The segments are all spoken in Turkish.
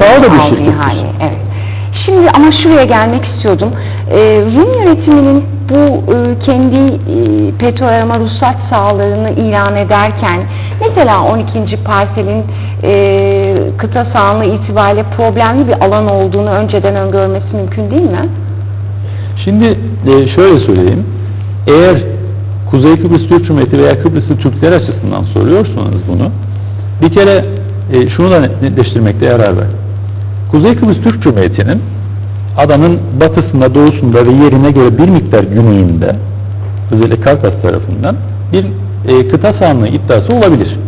Daha da bir şirket. hali. Evet. Şimdi ama şuraya gelmek istiyordum. Ee, Rum yönetiminin bu e, kendi e, petrol arama ruhsat sahalarını ilan ederken mesela 12. parselin e, kıta sahanlığı itibariyle problemli bir alan olduğunu önceden öngörmesi mümkün değil mi? Şimdi e, şöyle söyleyeyim. Eğer Kuzey Kıbrıs Türk Cumhuriyeti veya Kıbrıslı Türkler açısından soruyorsanız bunu, bir kere e, şunu da netleştirmekte yarar var. Kuzey Kıbrıs Türk Cumhuriyeti'nin adanın batısında, doğusunda ve yerine göre bir miktar güneyinde, özellikle Kafkas tarafından bir e, kıta sahanlığı iddiası olabilir.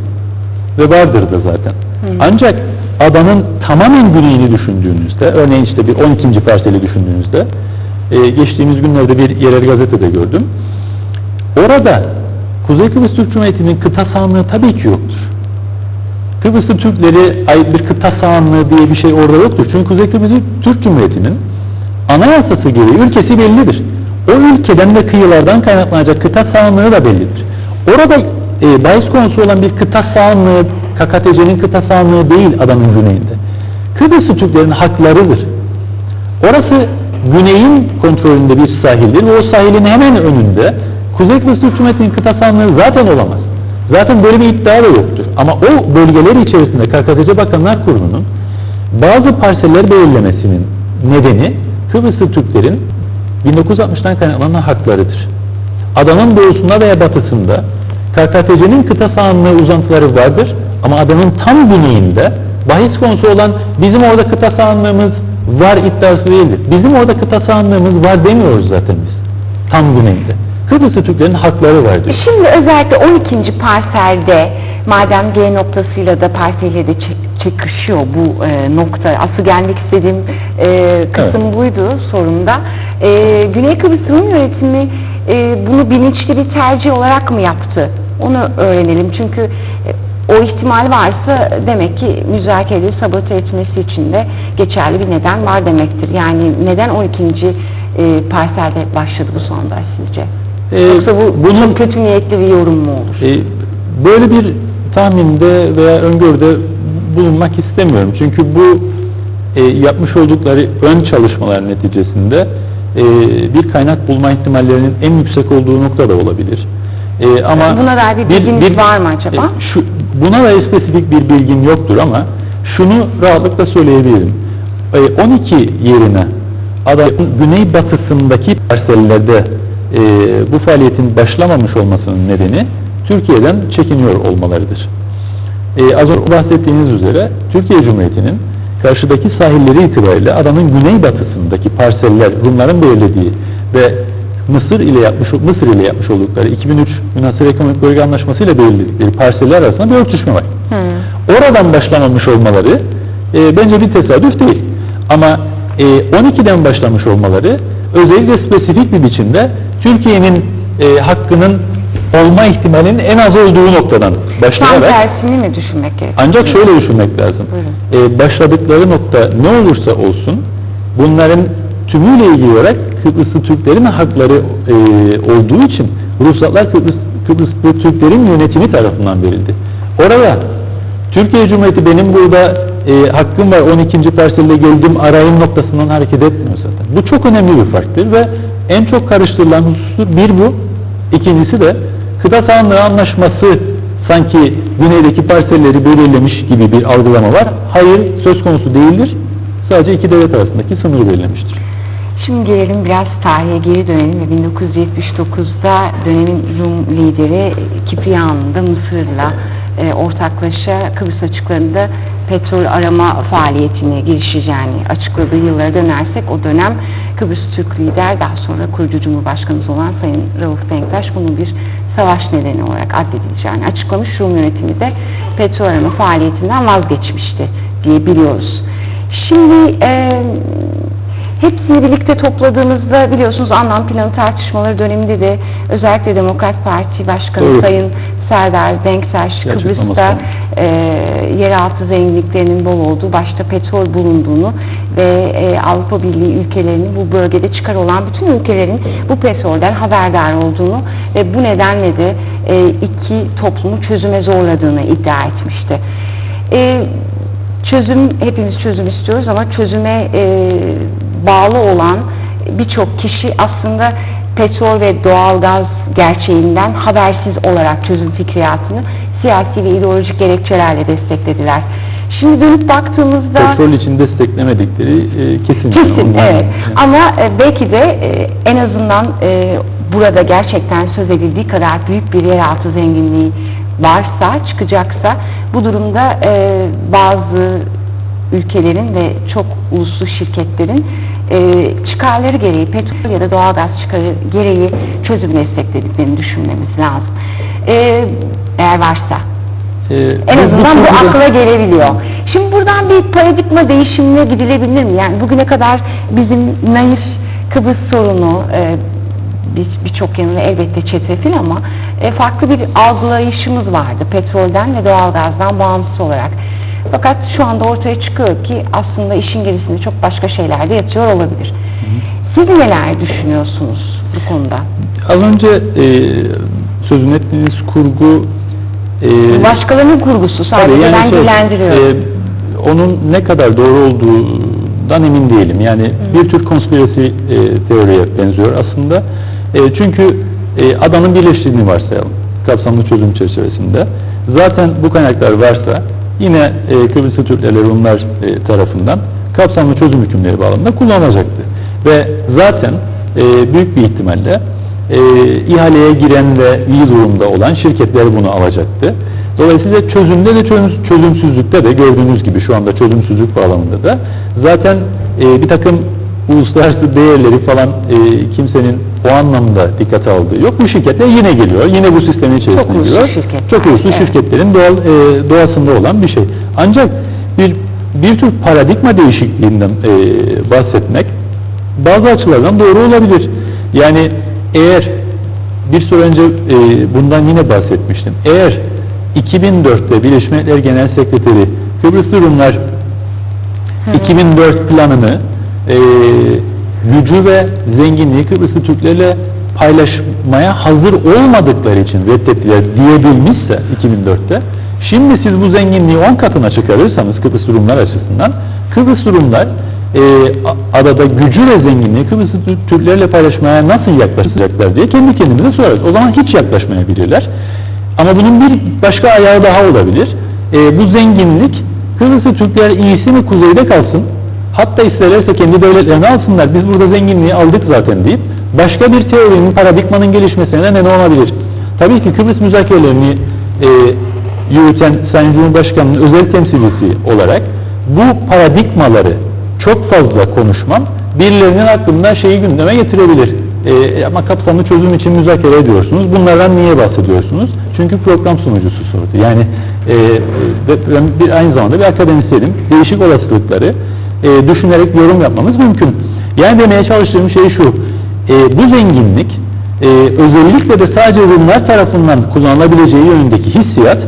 Ve vardır da zaten. Ancak adanın tamamen güneyini düşündüğünüzde, örneğin işte bir 12. parseli düşündüğünüzde, e, geçtiğimiz günlerde bir yerel gazetede gördüm. Orada Kuzey Kıbrıs Türk Cumhuriyeti'nin kıta sahanlığı tabii ki yoktur. Kıbrıslı Türkleri ait bir kıta sahanlığı diye bir şey orada yoktur. Çünkü Kuzey Kıbrıs Türk Cumhuriyeti'nin anayasası gereği ülkesi bellidir. O ülkeden ve kıyılardan kaynaklanacak kıta sahanlığı da bellidir. Orada e, bahis konusu olan bir kıta sahanlığı, KKTC'nin kıta sahanlığı değil adanın güneyinde. Kıbrıslı Türklerin haklarıdır. Orası güneyin kontrolünde bir sahildir ve o sahilin hemen önünde Kuzey Kıbrıs Türk Cumhuriyeti'nin kıta sahanlığı zaten olamaz. Zaten böyle bir iddia da yoktur. Ama o bölgeler içerisinde KKTC Bakanlar Kurulu'nun bazı parseller belirlemesinin nedeni Kıbrıslı Türklerin 1960'tan kaynaklanan haklarıdır. Adanın doğusunda veya batısında KKTC'nin kıta sahanlığı uzantıları vardır ama adanın tam güneyinde bahis konusu olan bizim orada kıta sahanlığımız var iddiası değildir. Bizim orada kıta sahanlığımız var demiyoruz zaten biz. Tam güneyinde. Kıbrıslı Türklerin hakları vardır. Şimdi özellikle 12. parselde madem G noktasıyla da parseyle de çekişiyor bu e, nokta. Asıl gelmek istediğim e, kısım buydu sorumda. E, Güney Kıbrıs Rum yönetimi e, bunu bilinçli bir tercih olarak mı yaptı? Onu öğrenelim. Çünkü e, o ihtimal varsa demek ki müzakereyi sabote etmesi için de geçerli bir neden var demektir. Yani neden 12. E, parselde başladı bu sondaj sizce? Ee, Yoksa bu bunun çok kötü niyetli bir yorum mu olur? e, böyle bir tahminde veya öngörüde bulunmak istemiyorum. Çünkü bu e, yapmış oldukları ön çalışmalar neticesinde e, bir kaynak bulma ihtimallerinin en yüksek olduğu nokta da olabilir. E, ama Buna dair bir bilginiz var mı acaba? e, şu, buna dair spesifik bir bilgim yoktur ama şunu rahatlıkla söyleyebilirim. E, 12 yerine adanın güneybatısındaki parsellerde e, bu faaliyetin başlamamış olmasının nedeni Türkiye'den çekiniyor olmalarıdır. E, az önce bahsettiğiniz üzere Türkiye Cumhuriyeti'nin karşıdaki sahilleri itibariyle adanın güneybatısındaki parseller Rumların belirlediği ve Mısır ile yapmış Mısır ile yapmış oldukları 2003 Münhasır Ekonomik Bölge Anlaşması ile belirledikleri parseller arasında bir örtüşme var. Hı. Oradan başlamamış olmaları e, bence bir tesadüf değil. Ama e, 12'den başlamış olmaları özellikle spesifik bir biçimde Türkiye'nin e, hakkının olma ihtimalinin en az olduğu noktadan Tam başlayarak tersini mi düşünmek gerekiyor? ancak şöyle düşünmek lazım. Buyurun. E, başladıkları nokta ne olursa olsun bunların tümüyle ilgili olarak Kıbrıslı Türklerin hakları e, olduğu için ruhsatlar Kıbrıs, Kıbrıslı Türklerin yönetimi tarafından verildi. Oraya Türkiye Cumhuriyeti benim burada e, hakkım var 12. parselde geldim arayın noktasından hareket etmiyor zaten. Bu çok önemli bir farktır ve en çok karıştırılan hususu bir bu. İkincisi de kıta sahanlığı anlaşması sanki güneydeki parselleri belirlemiş gibi bir algılama var. Hayır söz konusu değildir. Sadece iki devlet arasındaki sınırı belirlemiştir. Şimdi gelelim biraz tarihe geri dönelim ve 1979'da dönemin Rum lideri Kipriyan'ın da Mısır'la e, ortaklaşa Kıbrıs açıklarında petrol arama faaliyetine girişeceğini açıkladığı yıllara dönersek o dönem Kıbrıs Türk lider daha sonra kurucu Cumhurbaşkanımız olan Sayın Rauf Denktaş bunun bir savaş nedeni olarak addedileceğini açıklamış. Rum yönetimi de petrol arama faaliyetinden vazgeçmişti diye biliyoruz. Şimdi e, Hepsini birlikte topladığımızda biliyorsunuz anlam planı tartışmaları döneminde de özellikle Demokrat Parti Başkanı Doğru. Sayın Serdar Denktaş Gerçekten Kıbrıs'ta e, yeraltı zenginliklerinin bol olduğu, başta petrol bulunduğunu ve e, Avrupa Birliği ülkelerinin bu bölgede çıkar olan bütün ülkelerin bu petrolden haberdar olduğunu ve bu nedenle de e, iki toplumu çözüme zorladığını iddia etmişti. E, çözüm, hepimiz çözüm istiyoruz ama çözüme e, bağlı olan birçok kişi aslında petrol ve doğalgaz gerçeğinden habersiz olarak çözüm fikriyatını siyasi ve ideolojik gerekçelerle desteklediler. Şimdi dönüp baktığımızda... Petrol için desteklemedikleri e, kesin. Kesin Onlar- evet. Ama e, belki de e, en azından e, burada gerçekten söz edildiği kadar büyük bir yeraltı zenginliği varsa, çıkacaksa bu durumda e, bazı ülkelerin ve çok uluslu şirketlerin e, çıkarları gereği, petrol ya da doğalgaz çıkarı gereği çözüm desteklediklerini düşünmemiz lazım. E, eğer varsa. E, En azından bu konuda- akla gelebiliyor. Şimdi buradan bir paradigma değişimine gidilebilir mi? Yani bugüne kadar bizim naif Kıbrıs sorunu e, biz birçok yanıyla elbette çetrefil ama e, farklı bir algılayışımız vardı petrolden ve doğalgazdan bağımsız olarak. Fakat şu anda ortaya çıkıyor ki aslında işin gerisinde çok başka şeyler de yatıyor olabilir. Siz neler düşünüyorsunuz bu konuda? Az önce e, sözünü ettiğiniz kurgu e, Başkalarının kurgusu sadece tabii ben şey, dilendiriyorum. e, onun ne kadar doğru olduğundan emin değilim. Yani bir tür konspirasi e, teoriye benziyor aslında. E, çünkü e, adanın birleştiğini varsayalım kapsamlı çözüm çerçevesinde. Zaten bu kaynaklar varsa yine e, Kıbrıslı Türklerle Rumlar e, tarafından kapsamlı çözüm hükümleri bağlamında kullanılacaktı. Ve zaten e, büyük bir ihtimalle e, ihaleye giren ve iyi durumda olan şirketler bunu alacaktı. Dolayısıyla çözümde de çözüm, çözümsüzlükte de gördüğünüz gibi şu anda çözümsüzlük bağlamında da zaten e, bir takım uluslararası değerleri falan e, kimsenin o anlamda dikkate aldığı yok. Bu şirketler yine geliyor. Yine bu sistemin içerisine Çok uluslu giriyor. şirketler, Çok uluslu evet. şirketlerin doğal, e, doğasında olan bir şey. Ancak bir bir tür paradigma değişikliğinden e, bahsetmek bazı açılardan doğru olabilir. Yani eğer bir süre önce e, bundan yine bahsetmiştim. Eğer 2004'te Birleşmiş Milletler Genel Sekreteri Kıbrıslı Rumlar 2004 planını e, gücü ve zenginliği Kıbrıslı Türklerle paylaşmaya hazır olmadıkları için reddettiler diyebilmişse 2004'te şimdi siz bu zenginliği 10 katına çıkarırsanız Kıbrıslı Rumlar açısından Kıbrıslı Rumlar e, adada gücü ve zenginliği Kıbrıslı Tür- Türklerle paylaşmaya nasıl yaklaşacaklar diye kendi kendimize sorarız. O zaman hiç yaklaşmayabilirler. Ama bunun bir başka ayağı daha olabilir. E, bu zenginlik Kıbrıslı Türkler iyisi mi kuzeyde kalsın? Hatta isterlerse kendi devletlerini alsınlar. Biz burada zenginliği aldık zaten deyip başka bir teorinin, paradigmanın gelişmesine neden olabilir. Tabii ki Kıbrıs müzakerelerini e, yürüten Sayın Cumhurbaşkanı'nın özel temsilcisi olarak bu paradigmaları çok fazla konuşmam birilerinin aklından şeyi gündeme getirebilir. E, ama kapsamlı çözüm için müzakere ediyorsunuz. Bunlardan niye bahsediyorsunuz? Çünkü program sunucusu sordu. Yani e, ben bir aynı zamanda bir akademisyenim. Değişik olasılıkları e, düşünerek yorum yapmamız mümkün. Yani demeye çalıştığım şey şu. E, bu zenginlik e, özellikle de sadece Rumlar tarafından kullanılabileceği yönündeki hissiyat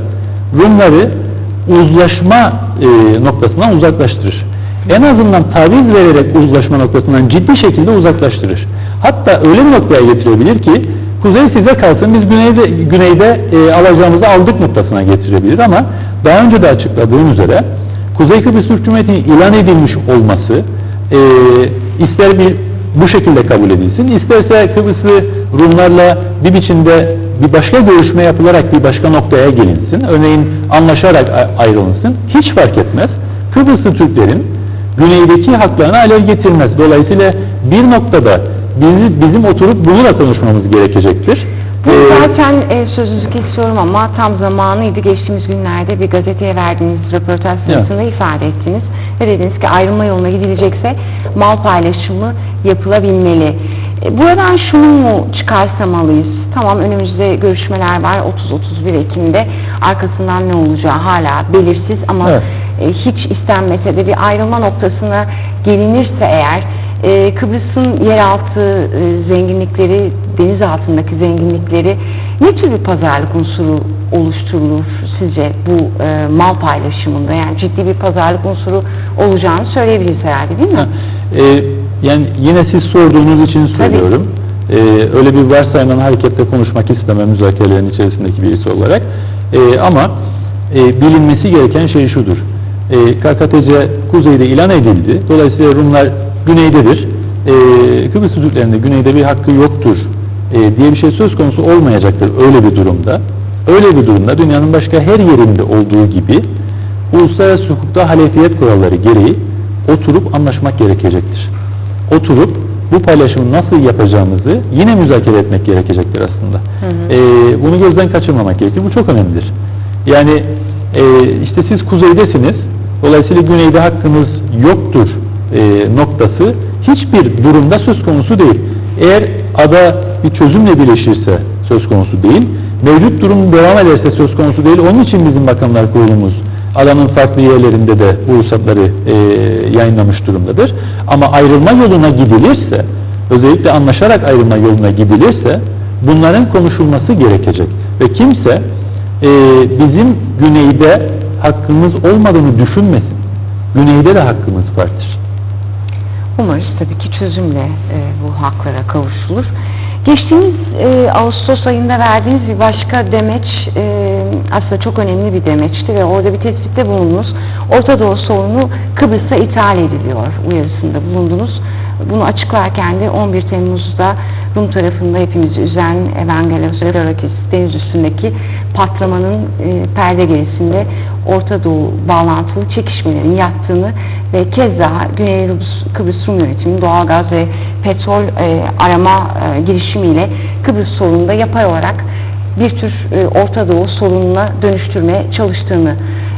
Rumları uzlaşma e, noktasından uzaklaştırır. En azından taviz vererek uzlaşma noktasından ciddi şekilde uzaklaştırır. Hatta öyle bir noktaya getirebilir ki kuzey size kalsın biz güneyde, güneyde e, alacağımızı aldık noktasına getirebilir ama daha önce de açıkladığım üzere Kuzey Kıbrıs Türk Cumhuriyeti'nin ilan edilmiş olması e, ister bir bu şekilde kabul edilsin, isterse Kıbrıslı Rumlarla bir biçimde bir başka görüşme yapılarak bir başka noktaya gelinsin. Örneğin anlaşarak ayrılınsın. Hiç fark etmez. Kıbrıslı Türklerin güneydeki haklarına alel getirmez. Dolayısıyla bir noktada bizi, bizim oturup bunu da konuşmamız gerekecektir. Ee, zaten e, sözünüzü kesiyorum ama tam zamanıydı. Geçtiğimiz günlerde bir gazeteye verdiğiniz röportaj sırasında ifade ettiniz. Ve dediniz ki ayrılma yoluna gidilecekse mal paylaşımı yapılabilmeli. E, buradan şunu mu çıkarsamalıyız? Tamam önümüzde görüşmeler var 30-31 Ekim'de. Arkasından ne olacağı hala belirsiz ama Evet. e, hiç istenmese de bir ayrılma noktasına gelinirse eğer e, Kıbrıs'ın yeraltı e, zenginlikleri, deniz altındaki zenginlikleri ne tür bir pazarlık unsuru oluşturulur sizce bu e, mal paylaşımında? Yani ciddi bir pazarlık unsuru olacağını söyleyebiliriz herhalde değil mi? Ha, e, yani yine siz sorduğunuz için söylüyorum. E, öyle bir varsayımdan hareketle konuşmak istemem müzakerelerin içerisindeki birisi olarak. E, ama e, bilinmesi gereken şey şudur. E, KKTC kuzeyde ilan edildi. Dolayısıyla Rumlar güneydedir. E, Kıbrıs Türklerinde güneyde bir hakkı yoktur e, diye bir şey söz konusu olmayacaktır öyle bir durumda. Öyle bir durumda dünyanın başka her yerinde olduğu gibi uluslararası hukukta halefiyet kuralları gereği oturup anlaşmak gerekecektir. Oturup bu paylaşımı nasıl yapacağımızı yine müzakere etmek gerekecektir aslında. Hı hı. Ee, bunu gözden kaçırmamak gerekir. Bu çok önemlidir. Yani e, işte siz kuzeydesiniz. Dolayısıyla güneyde hakkınız yoktur e, noktası hiçbir durumda söz konusu değil. Eğer ada bir çözümle birleşirse söz konusu değil. Mevcut durum devam ederse söz konusu değil. Onun için bizim bakanlar kurulumuz alanın farklı yerlerinde de bu ruhsatları e, yayınlamış durumdadır. Ama ayrılma yoluna gidilirse, özellikle anlaşarak ayrılma yoluna gidilirse bunların konuşulması gerekecek. Ve kimse e, bizim güneyde hakkımız olmadığını düşünmesin. Güneyde de hakkımız vardır. Umarız tabii ki çözümle e, bu haklara kavuşulur. Geçtiğimiz e, Ağustos ayında verdiğiniz bir başka demeç e, aslında çok önemli bir demeçti ve orada bir tespitte bulundunuz. Orta Doğu sorunu Kıbrıs'a ithal ediliyor uyarısında bulundunuz. Bunu açıklarken de 11 Temmuz'da Rum tarafında hepimizi üzen Evangelos Rerakis deniz üstündeki patlamanın e, perde gerisinde Orta Doğu bağlantılı çekişmelerin yattığını ve kez daha Güney Kıbrıs Rum yönetimi doğalgaz ve petrol e, arama e, girişimiyle Kıbrıs sorununda yapay olarak bir tür e, Orta Doğu sorununa dönüştürmeye çalıştığını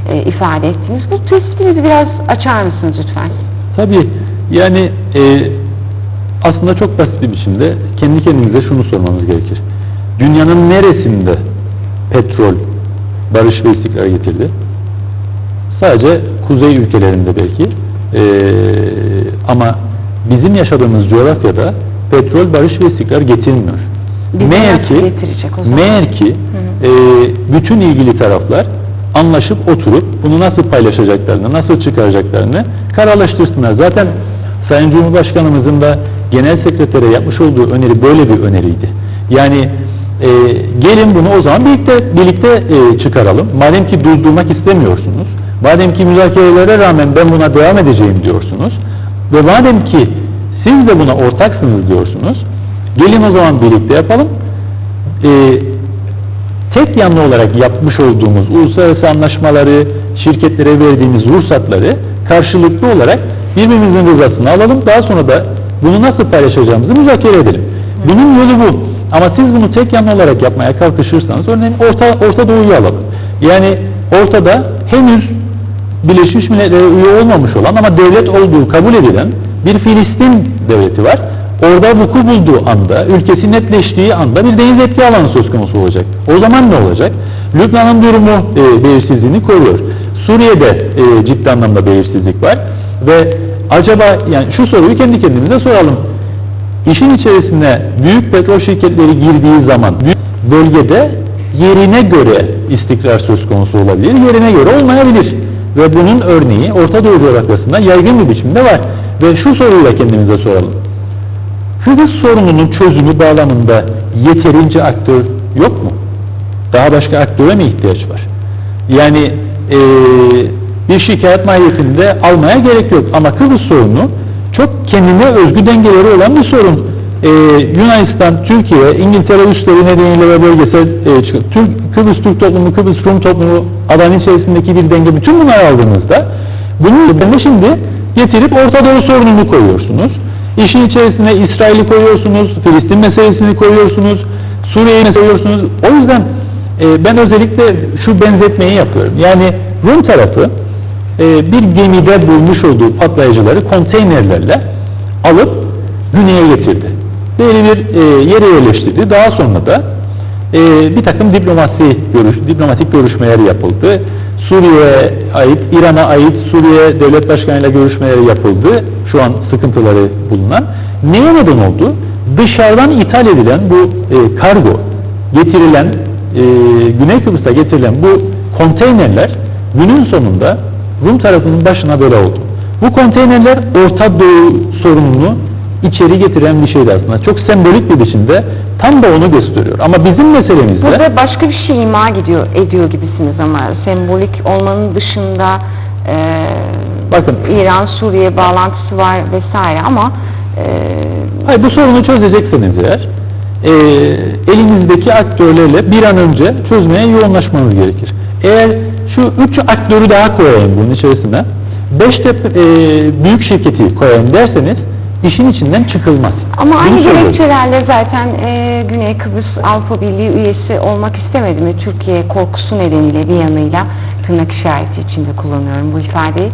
e, ifade ettiniz. Bu tespitinizi biraz açar mısınız lütfen? Tabii yani e, aslında çok basit bir biçimde kendi kendimize şunu sormamız gerekir. Dünyanın neresinde petrol barış ve istikrar getirdi? Sadece kuzey ülkelerinde belki E, ama bizim yaşadığımız coğrafyada petrol barış ve istikrar getirmiyor. Meğer ki, meğer ki Hı e, bütün ilgili taraflar anlaşıp oturup bunu nasıl paylaşacaklarını, nasıl çıkaracaklarını kararlaştırsınlar. Zaten Sayın Cumhurbaşkanımızın da genel sekretere yapmış olduğu öneri böyle bir öneriydi. Yani e, gelin bunu o zaman birlikte birlikte e, çıkaralım. Madem ki durdurmak istemiyorsunuz, madem ki müzakerelere rağmen ben buna devam edeceğim diyorsunuz ve madem ki siz de buna ortaksınız diyorsunuz, gelin o zaman birlikte yapalım. E, tek yanlı olarak yapmış olduğumuz uluslararası anlaşmaları, şirketlere verdiğimiz ruhsatları karşılıklı olarak birbirimizin rızasını alalım. Daha sonra da bunu nasıl paylaşacağımızı müzakere edelim. Bunun yolu bu. Ama siz bunu tek yanlı olarak yapmaya kalkışırsanız örneğin Orta, Orta Doğu'yu alalım. Yani ortada henüz Birleşmiş Milletler'e üye olmamış olan ama devlet olduğu kabul edilen bir Filistin devleti var. Orada vuku bulduğu anda, ülkesi netleştiği anda bir deniz etki alanı söz konusu olacak. O zaman ne olacak? Lübnan'ın durumu e, belirsizliğini koruyor. Suriye'de e, ciddi anlamda belirsizlik var. Ve acaba yani şu soruyu kendi kendimize soralım. İşin içerisine büyük petrol şirketleri girdiği zaman bölgede yerine göre istikrar söz konusu olabilir, yerine göre olmayabilir. Ve bunun örneği Orta Doğu coğrafyasında yaygın bir biçimde var. Ve şu soruyu da kendimize soralım. Kıbrıs sorununun çözümü bağlamında yeterince aktör yok mu? Daha başka aktöre mi ihtiyaç var? Yani eee, bir şikayet mahiyetinde almaya gerek yok. Ama Kıbrıs sorunu çok kendine özgü dengeleri olan bir sorun. Eee, Yunanistan, Türkiye, İngiltere üstleri nedeniyle ve bölgesel çıkıyor. Türk, Kıbrıs Türk toplumu, Kıbrıs Rum toplumu adanın içerisindeki bir denge bütün bunları aldığınızda üzerine şimdi getirip Orta Doğu sorununu koyuyorsunuz. İşin içerisine İsrail'i koyuyorsunuz, Filistin meselesini koyuyorsunuz, Suriye'yi koyuyorsunuz. O yüzden e, ben özellikle şu benzetmeyi yapıyorum. Yani Rum tarafı e, bir gemide bulmuş olduğu patlayıcıları konteynerlerle alıp güneye getirdi. Belli bir e, yere yerleştirdi. Daha sonra da e, bir takım diplomasi görüş, diplomatik görüşmeler yapıldı. Suriye'ye ait, İran'a ait Suriye devlet başkanıyla görüşmeleri yapıldı. Şu an sıkıntıları bulunan. Neye neden oldu? Dışarıdan ithal edilen bu e, kargo, getirilen Güney Kıbrıs'a getirilen bu konteynerler günün sonunda Rum tarafının başına böyle oldu. Bu konteynerler Orta Doğu sorununu içeri getiren bir şeydi aslında. Çok sembolik bir biçimde tam da onu gösteriyor. Ama bizim meselemizde Burada başka bir şey ima gidiyor, ediyor gibisiniz ama sembolik olmanın dışında e, Bakın. İran-Suriye bağlantısı var vesaire ama e, Hayır, bu sorunu çözecekseniz eğer e, elinizdeki aktörlerle bir an önce çözmeye yoğunlaşmanız gerekir. Eğer şu üç aktörü daha koyayım bunun içerisine, beş de e, büyük şirketi koyayım derseniz işin içinden çıkılmaz. Ama Bunu aynı söylüyorum. gerekçelerle zaten e, Güney Kıbrıs Avrupa Birliği üyesi olmak istemedi mi? Türkiye korkusu nedeniyle bir yanıyla tırnak işareti içinde kullanıyorum bu ifadeyi.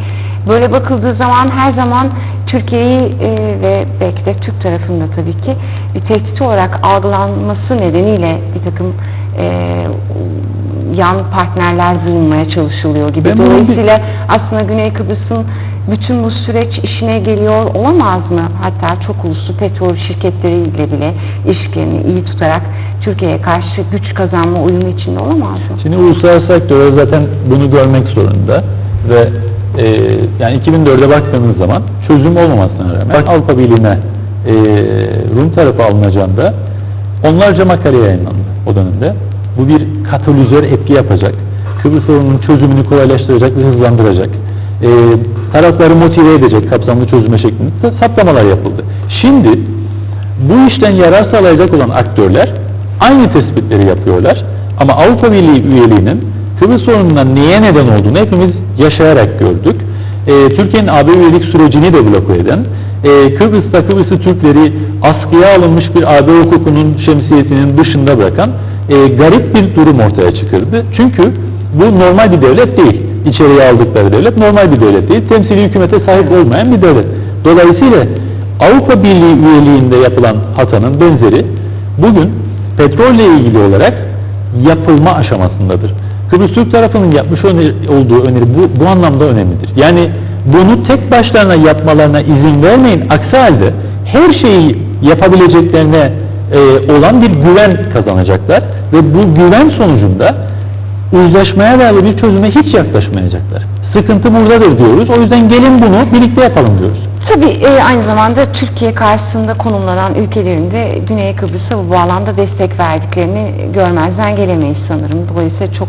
Böyle bakıldığı zaman her zaman Türkiye'yi e, ve belki de Türk tarafında tabii ki bir tehdit olarak algılanması nedeniyle bir takım e, yan partnerler bulunmaya çalışılıyor gibi. Ben Dolayısıyla aslında Güney Kıbrıs'ın bütün bu süreç işine geliyor olamaz mı? Hatta çok uluslu petrol şirketleriyle bile ilişkilerini iyi tutarak Türkiye'ye karşı güç kazanma uyumu içinde olamaz mı? Şimdi uluslararası aktörler zaten bunu görmek zorunda ve e, yani 2004'e baktığınız zaman çözüm olmamasına rağmen Avrupa Birliği'ne e, Rum tarafı alınacağında onlarca makale yayınlandı o dönemde. Bu bir katalizör etki yapacak. Kıbrıs sorununun çözümünü kolaylaştıracak ve hızlandıracak. E, tarafları motive edecek kapsamlı çözüme şeklinde saptamalar yapıldı. Şimdi bu işten yarar sağlayacak olan aktörler aynı tespitleri yapıyorlar. Ama Avrupa Birliği üyeliğinin Kıbrıs sorunundan neye neden olduğunu hepimiz yaşayarak gördük. Ee, Türkiye'nin AB üyelik sürecini de bloke eden, e, Kıbrıs'ta Kıbrıslı Türkleri askıya alınmış bir AB hukukunun şemsiyetinin dışında bırakan e, garip bir durum ortaya çıkardı. Çünkü bu normal bir devlet değil. İçeriye aldıkları devlet normal bir devlet değil. Temsili hükümete sahip olmayan bir devlet. Dolayısıyla Avrupa Birliği üyeliğinde yapılan hatanın benzeri bugün petrolle ilgili olarak yapılma aşamasındadır. Kıbrıs Türk tarafının yapmış olduğu öneri bu, bu anlamda önemlidir. Yani bunu tek başlarına yapmalarına izin vermeyin. Aksi halde her şeyi yapabileceklerine e, olan bir güven kazanacaklar ve bu güven sonucunda uzlaşmaya dair bir çözüme hiç yaklaşmayacaklar. Sıkıntı buradadır diyoruz. O yüzden gelin bunu birlikte yapalım diyoruz. Tabii e, aynı zamanda Türkiye karşısında konumlanan ülkelerin de Güney Kıbrıs'a bu bağlamda destek verdiklerini görmezden gelemeyiz sanırım. Dolayısıyla çok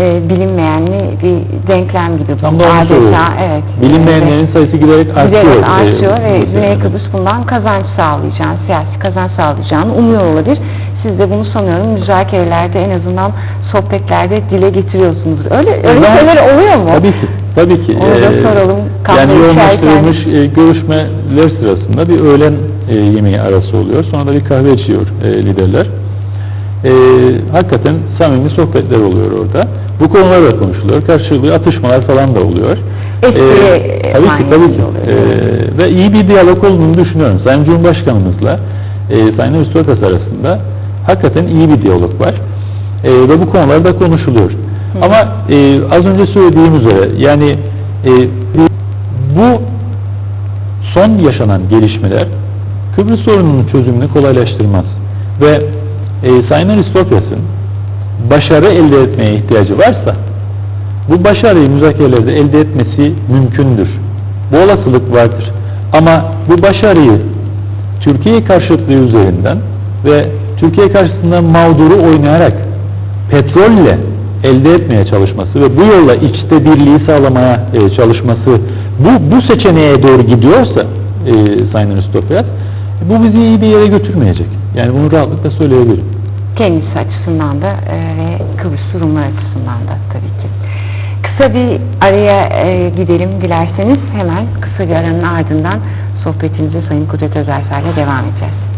e, bilinmeyenli bir denklem gibi bu. Tam da onu evet. Bilinmeyenlerin sayısı giderek artıyor. Giderek e, artıyor ve Güney. Kıbrıs bundan kazanç sağlayacağını, siyasi kazanç sağlayacağını umuyor olabilir. Siz de bunu sanıyorum müzakerelerde en azından sohbetlerde dile getiriyorsunuz. Öyle, öyle Ben- şeyler oluyor mu? Tabii ki. Tabii ki. Onu da Ee, soralım. Yani yoğunlaştırılmış e, görüşmeler sırasında bir öğlen e, yemeği arası oluyor. Sonra da bir kahve içiyor e, liderler. E, hakikaten samimi sohbetler oluyor orada. Bu konular da konuşuluyor. Karşılıklı atışmalar falan da oluyor. Etkili tabii ki tabii ki. oluyor. E, ve iyi bir diyalog olduğunu düşünüyorum. Sayın Cumhurbaşkanımızla e, Sayın Aristoteles arasında hakikaten iyi bir diyalog var. E, ve bu konular da konuşuluyor. Ama e, az önce söylediğim üzere yani e, bu son yaşanan gelişmeler Kıbrıs sorununun çözümünü kolaylaştırmaz. Ve e, Sayın Aristotle's'in başarı elde etmeye ihtiyacı varsa bu başarıyı müzakerelerde elde etmesi mümkündür. Bu olasılık vardır. Ama bu başarıyı Türkiye karşıtlığı üzerinden ve Türkiye karşısında mağduru oynayarak petrolle elde etmeye çalışması ve bu yolla içte birliği sağlamaya e, çalışması bu, bu seçeneğe doğru gidiyorsa e, Sayın Aristoteles bu bizi iyi bir yere götürmeyecek. Yani bunu rahatlıkla söyleyebilirim. Kendisi açısından da e, ve Kıbrıs Rumlar açısından da tabii ki. Kısa bir araya e, gidelim dilerseniz hemen kısa bir aranın ardından sohbetimize Sayın Kudret Özersel ile devam edeceğiz.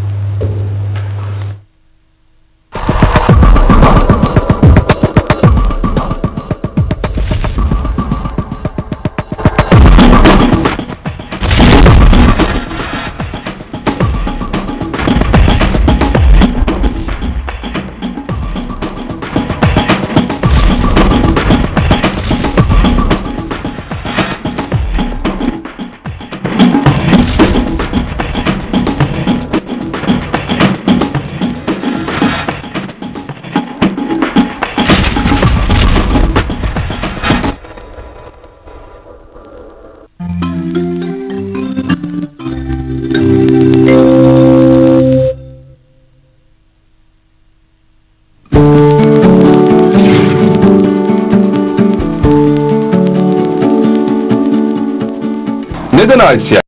старайся.